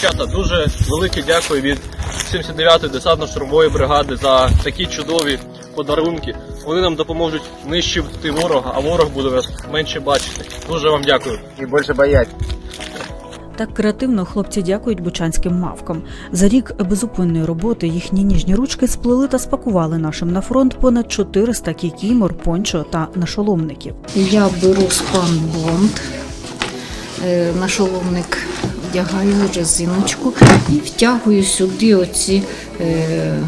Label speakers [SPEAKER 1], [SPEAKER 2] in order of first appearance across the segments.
[SPEAKER 1] Дівчата, дуже велике дякую від 79-ї десантно-штурмової бригади за такі чудові подарунки. Вони нам допоможуть нищити ворога, а ворог буде нас менше бачити. Дуже вам дякую.
[SPEAKER 2] и больше боять.
[SPEAKER 3] Так креативно хлопці дякують бучанським мавкам. За рік безупинної роботи їхні ніжні ручки сплели та спакували нашим на фронт понад 400 кікімор, пончо та нашоломників.
[SPEAKER 4] Я беру спан бонд, е, на шоломник вдягаю резиночку і втягую сюди оці е,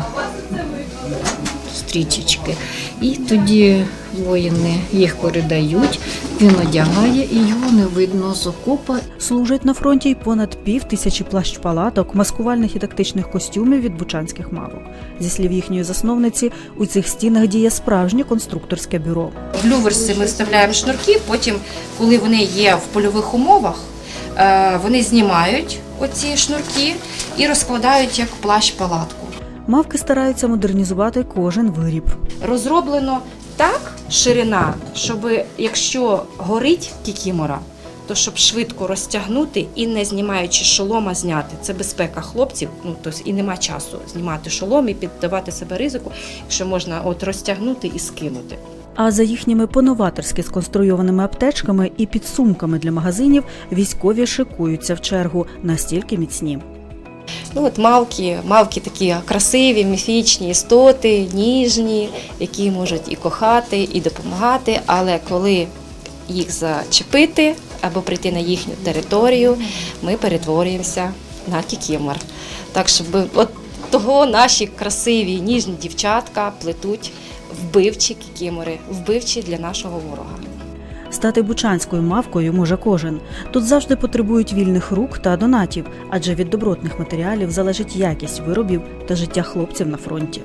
[SPEAKER 4] стрічечки. І тоді воїни їх передають, він одягає і його не видно з окопа.
[SPEAKER 3] Служать на фронті й понад пів тисячі плащ-палаток, маскувальних і тактичних костюмів від бучанських мавок. Зі слів їхньої засновниці, у цих стінах діє справжнє конструкторське бюро.
[SPEAKER 5] В люверси ми вставляємо шнурки, потім, коли вони є в польових умовах, вони знімають оці шнурки і розкладають як плащ-палатку.
[SPEAKER 3] Мавки стараються модернізувати кожен виріб.
[SPEAKER 5] Розроблено так ширина, щоб якщо горить кікімора, то щоб швидко розтягнути і не знімаючи шолома зняти. Це безпека хлопців. Ну тобто і нема часу знімати шолом і піддавати себе ризику, якщо можна от розтягнути і скинути.
[SPEAKER 3] А за їхніми поноваторськи сконструйованими аптечками і підсумками для магазинів військові шикуються в чергу настільки міцні.
[SPEAKER 5] Ну от мавки, мавки такі красиві, міфічні істоти, ніжні, які можуть і кохати, і допомагати. Але коли їх зачепити або прийти на їхню територію, ми перетворюємося на кікімор. Так щоб от того наші красиві ніжні дівчатка плетуть вбивчі кікімори, вбивчі для нашого ворога.
[SPEAKER 3] Стати бучанською мавкою може кожен. Тут завжди потребують вільних рук та донатів, адже від добротних матеріалів залежить якість виробів та життя хлопців на фронті.